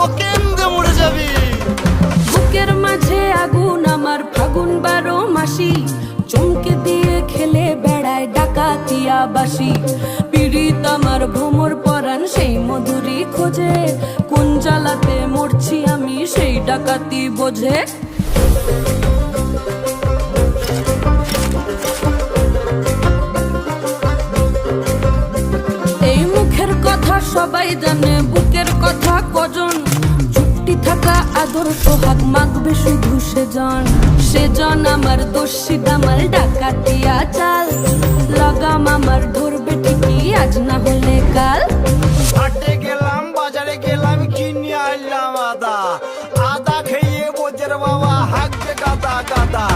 দেবো কেন্দ্রে মরে যাবি। বুকের মাঝে আগুন, আমার ফাগুন বারো মাসি। চমকে দিয়ে খেলে বেড়ায় ডাকাতিয়া বাসি পীড়িত আমার ভ্রমর পরাণ, সেই মধুরি খোঁজে। কোন জ্বালাতে মরছি আমি, সেই ডাকাতি বোঝে। এই মুখের কথা সবাই জানে আদর সোহাগ মাগবে শুধু সেজন। সেজন আমার দোষী দামাল ডাকাতিয়া চাল লাগাম আমার ধরবে ঠিকই আজ না হলে কাল। হাটে গেলাম বাজারে গেলাম কিনে আনলাম আদা। আদা খেয়ে বোঝের বাবা হাঁকছে গাদা গাদা।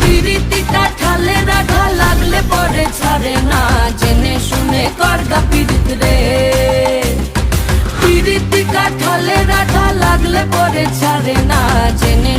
পিরিতিটা পরে ছাড়ে না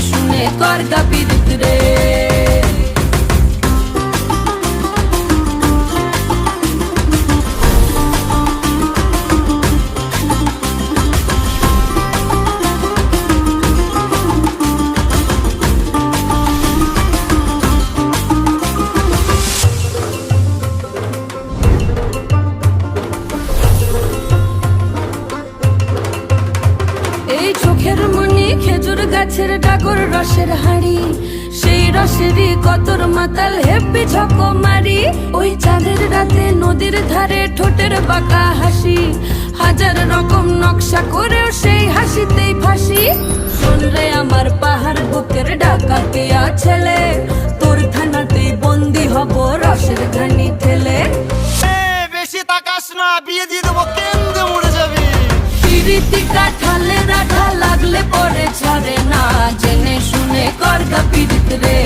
গাছের ডাগর রসের হাড়ি। সেই রসেরই কতর মাতাল হেপি ঝকো মারি ওই চাঁদের রাতে নদীর ধারে ঠোঁটের বাঁকা হাসি। হাজার রকম নকশা করেও সেই হাসিতেই ফাঁসি। শোন রে আমার পাহাড় বুকের ডাকাতিয়া ছেলে তোর থানাতেই বন্দি হব রসের ঘানি ঠেলে। বেশি তাকাস না বিয়ে দিয়ে দেবো কেন্দ্রে মরে যাবি। পীড়িত রে।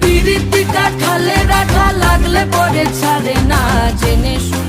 পীড়িত কাঠালে রাখা লাগলে পরে ছাড়ে না জেনে শুনে।